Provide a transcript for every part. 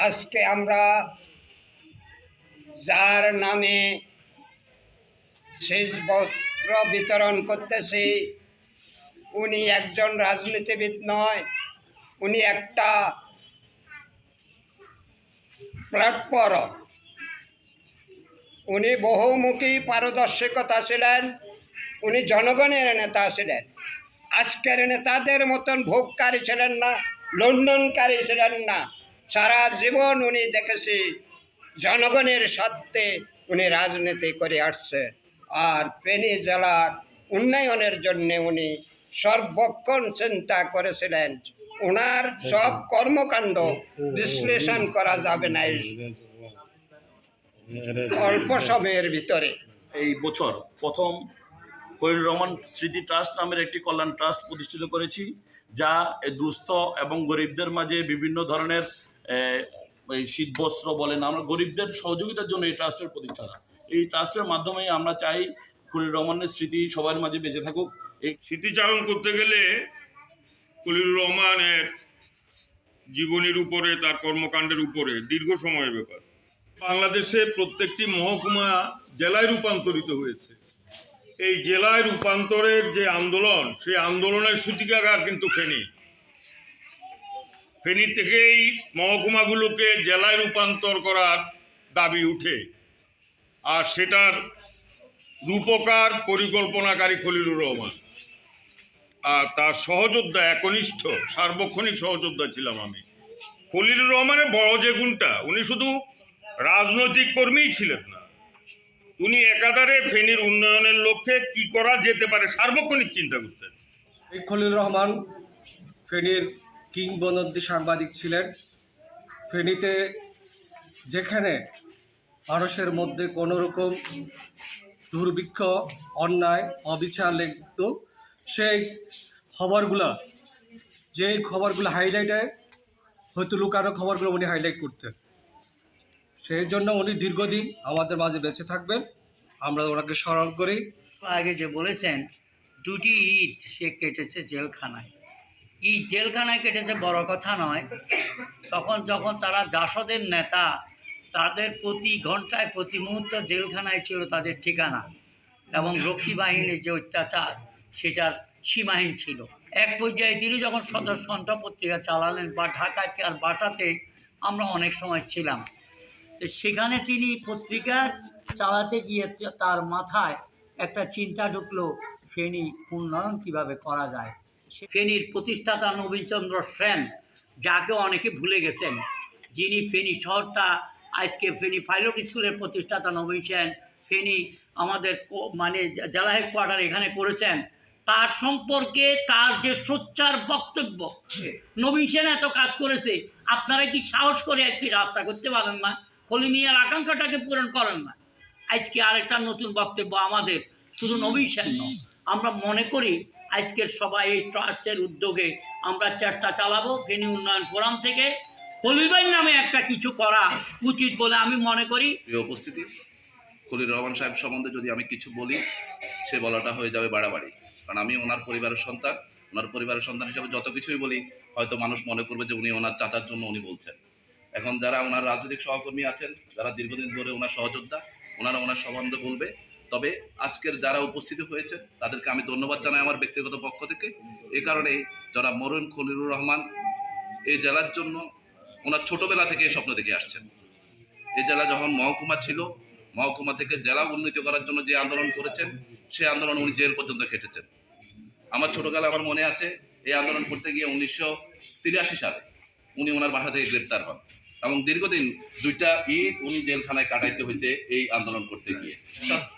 আজকে আমরা যার নামে সেচপত্র বিতরণ করতেছি। উনি একজন রাজনীতিবিদ নয়, উনি একটা প্ল্যাটফর্ম। উনি বহুমুখী পারদর্শিকতা ছিলেন, উনি জনগণের নেতা ছিলেন। আজকের নেতাদের মতন ভোগকারী ছিলেন না, লন্ডনকারী ছিলেন না। সারা জীবন উনি দেখেছি, জনগণের স্বার্থে উনি রাজনীতি করে আসছে আর ফেনী জেলার উন্নয়নের জন্যে উনি সর্বক্ষণ চিন্তা করেছিলেন। ওনার সব কর্মকাণ্ড বিশ্লেষণ করা যাবে না অল্প সময়ের ভিতরে। এই বছর প্রথম খলিল রহমান স্মৃতি ট্রাস্ট নামের একটি কল্যাণ ট্রাস্ট প্রতিষ্ঠিত করেছি, যা দুস্থ এবং গরিবদের মাঝে বিভিন্ন ধরনের শীতবস্ত্র বলেন আমরা, গরিবদের সহযোগিতার জন্য এই ট্রাস্টের প্রতিষ্ঠাতা। এই ট্রাস্টের মাধ্যমে আমরা চাই খলিল রহমানের স্মৃতি সবার মাঝে বেঁচে থাকুক। এই স্মৃতিচারণ করতে গেলে খলিলুর রহমানের জীবনীর উপরে, তার কর্মকাণ্ডের উপরে দীর্ঘ সময়ের ব্যাপার। বাংলাদেশে প্রত্যেকটি মহকুমা জেলায় রূপান্তরিত হয়েছে। এই জেলায় রূপান্তরের যে আন্দোলন, সেই আন্দোলনের সূতিকাগার কিন্তু ফেনী। ফেনী থেকেই মহকুমাগুলোকে জেলায় রূপান্তর করার দাবি উঠে। আর সেটার রূপকার পরিকল্পনাকারী খলিলুর রহমান। আর তার সহযোদ্ধা, একনিষ্ঠ, সার্বক্ষণিক সহযোদ্ধা ছিলাম আমি। খলিলুর রহমানের বড় যে গুণটা, উনি শুধু রাজনৈতিক কর্মীই ছিলেন না। উনি একাধারে ফেনীর উন্নয়নের লক্ষ্যে কি করা যেতে পারে সার্বক্ষণিক চিন্তা করতেন। এই খলিল রহমান ফেনীর কিংবদন্তি সাংবাদিক ছিলেন। ফেনীতে যেখানে মানুষের মধ্যে কোনো রকম দুর্ভিক্ষ, অন্যায়, অবিচার লিখত সেই খবরগুলো, যেই খবরগুলো হাইলাইটে হয়তো লুকানো খবরগুলো উনি হাইলাইট করতেন। সেই জন্য উনি দীর্ঘদিন আমাদের মাঝে বেঁচে থাকবেন। আমরা ওনাকে স্মরণ করি। আগে যে বলেছেন, দুটি ঈদ সে কেটেছে জেলখানায়। ঈদ জেলখানায় কেটেছে বড় কথা নয়। তখন যখন তারা জাসদের নেতা তাদের প্রতি ঘন্টায়, প্রতি মুহূর্ত জেলখানায় ছিল তাদের ঠিকানা এবং রক্ষী বাহিনীর যে অত্যাচার, সেটার সীমাহীন ছিল। এক পর্যায়ে তিনি যখন সদর সন্ঠ পত্রিকা চালালেন বা ঢাকায় আর বাটাতে আমরা অনেক সময় ছিলাম। তো সেখানে তিনি পত্রিকা চালাতে গিয়ে তার মাথায় একটা চিন্তা ঢুকলো, ফেনী উন্নয়ন কীভাবে করা যায়? ফেনীর প্রতিষ্ঠাতা নবীনচন্দ্র সেন যাকে অনেকে ভুলে গেছেন, যিনি ফেনী শহরটা আজকে ফেনী পাইলট স্কুলের প্রতিষ্ঠাতা নবীন সেন ফেনী আমাদের মানে জেলা হেডকোয়ার্টার এখানে করেছেন। তার সম্পর্কে তার যে সোচ্চার বক্তব্য নবীন সেন এত কাজ করেছে, আপনারা কি সাহস করে একটি রাস্তা করতে পারেন না? হলিমিয়ার আকাঙ্ক্ষাটাকে পূরণ করেন না। আজকে আরেকটা নতুন বক্তব্য আমাদের, শুধু নবীন সেন নয়, আমরা মনে করি আজকের সবাই এই ট্রাস্টের উদ্যোগে আমরা চেষ্টা চালাবো ফেনী উন্নয়ন ফোরাম থেকে। খলিবাই নামে একটা কিছু করা উচিত বলে আমি মনে করি। উপস্থিতি, খলিল রহমান সাহেব সম্বন্ধে যদি আমি কিছু বলি, সে বলাটা হয়ে যাবে বাড়াবাড়ি। কারণ আমি ওনার পরিবারের সন্তান, ওনার পরিবারের সন্তান হিসাবে যত কিছুই বলি, হয়তো মানুষ মনে করবে যে উনি ওনার চাচার জন্য উনি বলছেন। এখন যারা ওনার রাজনৈতিক সহকর্মী আছেন, যারা দীর্ঘদিন ধরে ওনার সহযোদ্ধা, ওনারা ওনার সম্বন্ধে বলবে। তবে আজকের যারা উপস্থিত হয়েছে তাদেরকে আমি ধন্যবাদ জানাই আমার ব্যক্তিগত পক্ষ থেকে। এ কারণেই যারা মরুন খলিলুর রহমান, এই জেলার জন্য ওনার ছোটবেলা থেকে এই স্বপ্ন দেখে আসছেন। এই জেলা যখন মহকুমা ছিল, মহকুমা থেকে জেলা উন্নীত করার জন্য যে আন্দোলন করেছেন, সেই আন্দোলন উনি জেল পর্যন্ত খেটেছেন। আমার ছোটকালে আমার মনে আছে, এই আন্দোলন করতে গিয়ে উনিশশো তিরাশি সালে উনি ওনার বাসা থেকে গ্রেপ্তার হন এবং দীর্ঘদিন দুইটা ঈদ উনি জেলখানায় কাটাইতে হয়েছে এই আন্দোলন করতে গিয়ে।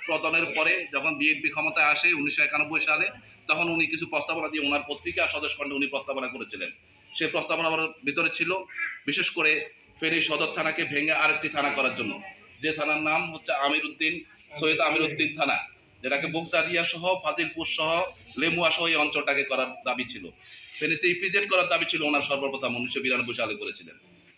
পতনের পরে যখন বিএনপি ক্ষমতায় আসে উনিশশো একানব্বই সালে, তখন উনি কিছু প্রস্তাবনা দিয়ে ওনার পত্রিকা সদস্য উনি প্রস্তাবনা করেছিলেন। সেই প্রস্তাবনার ভিতরে ছিল, বিশেষ করে ফেনী সদর থানাকে ভেঙে আরেকটি থানা করার জন্য। যে থানার নাম হচ্ছে আমির উদ্দিন সৈয়দ আমির উদ্দিন থানা, যেটাকে বুকদাদিয়া সহ, ফাজিলপুর সহ, লেমুয়া সহ এই অঞ্চলটাকে করার দাবি ছিল। ফেনীতে ইপিজেড করার দাবি ছিল, ওনার সর্বপ্রথম উনিশশো বিরানব্বই সালে করেছিলেন।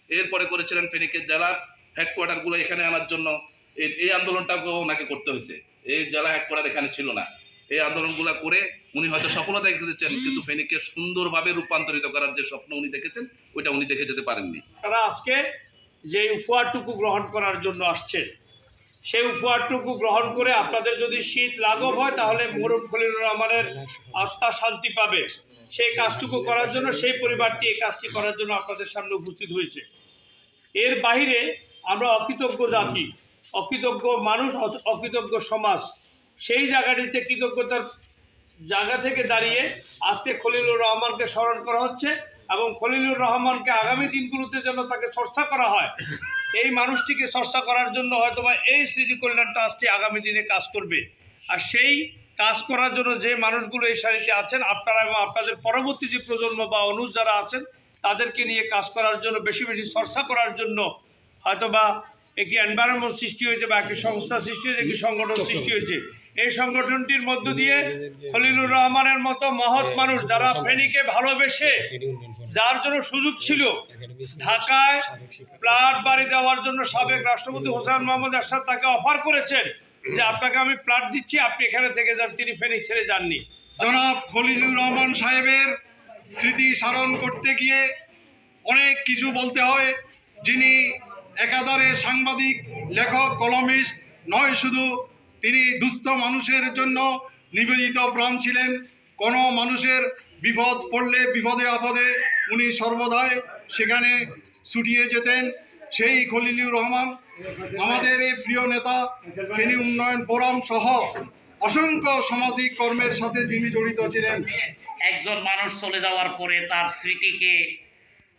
এরপরে করেছিলেন ফেনীকে জেলার হেডকোয়ার্টারগুলো এখানে আনার জন্য। এই- এই আন্দোলনটাকেও ওনাকে করতে হয়েছে। এই জেলা হেডকোয়ার্টার এখানে ছিল না। এই আন্দোলনগুলো করে উনি হয়তো সফলতা দেখেছেন, কিন্তু ফেনীকে সুন্দরভাবে রূপান্তরিত করার যে স্বপ্ন উনি দেখেছেন, ওইটা উনি দেখে যেতে পারেননি। তারা আজকে যে উপহারটুকু গ্রহণ করার জন্য আসছে, সেই উপহারটুকু গ্রহণ করে আপনাদের যদি শীত লাঘব হয়, তাহলে মরুম খলিলুর রহমানের আত্মা শান্তি পাবে। সেই কাজটুকু করার জন্য, সেই পরিবারটি এই কাজটি করার জন্য আপনাদের সামনে উপস্থিত হয়েছে। এর বাইরে আমরা অকৃতজ্ঞ জাতি, অকৃতজ্ঞ মানুষ অকৃতজ্ঞ সমাজ সেই জায়গাটিতে কৃতজ্ঞতার জায়গা থেকে দাঁড়িয়ে আজকে খলিলুর রহমানকে স্মরণ করা হচ্ছে এবং খলিলুর রহমানকে আগামী দিনগুলোতে যেন তাকে চর্চা করা হয়, এই মানুষটিকে চর্চা করার জন্য হয়তো বা এই স্মৃতি কল্যাণ ট্রাস্টটি আগামী দিনে কাজ করবে। আর সেই কাজ করার জন্য যে মানুষগুলো এই সারিতে আছেন, আপনারা এবং আপনাদের পরবর্তী যে প্রজন্ম বা অনুজ যারা আছেন, তাদেরকে নিয়ে কাজ করার জন্য, বেশি বেশি চর্চা করার জন্য হয়তো বা একটি এনভায়রনমেন্ট সৃষ্টি হয়েছে বা একটি সংস্থা সৃষ্টি হয়েছে একটি সংগঠন সৃষ্টি হয়েছে। এই সংগঠনটির মধ্য দিয়ে খলিলুর রহমানের মতো মহৎ মানুষ যারা ফেনীকে ভালোবেসে যার জন্য সুযোগ ছিল ঢাকায় প্লাট বাড়ি দেওয়ার জন্য সাবেক রাষ্ট্রপতি হোসেন মোহাম্মদ এরশাদ তাকে অফার করেছেন যে আপনাকে আমি প্লাট দিচ্ছি আপনি এখানে থেকে যান তিনি ফেনী ছেড়ে যাননি। জনাব খলিলুর রহমান সাহেবের স্মৃতি স্মরণ করতে গিয়ে অনেক কিছু বলতে হয় যিনি একাধারে সাংবাদিক, লেখক, কলমিস্ট নয়, শুধু তিনি দুস্থ মানুষের জন্য নিবেদিত প্রাণ ছিলেন। কোনো মানুষের বিপদ পড়লে, বিপদে আপদে উনি সর্বদাই সেখানে ছুটিয়ে যেতেন। সেই খলিলুর রহমান, আমাদের এই প্রিয় নেতা, ফেনী উন্নয়ন ফোরাম সহ অসংখ্য সামাজিক কর্মের সাথে যিনি জড়িত ছিলেন। একজন মানুষ চলে যাওয়ার পরে তার স্মৃতিকে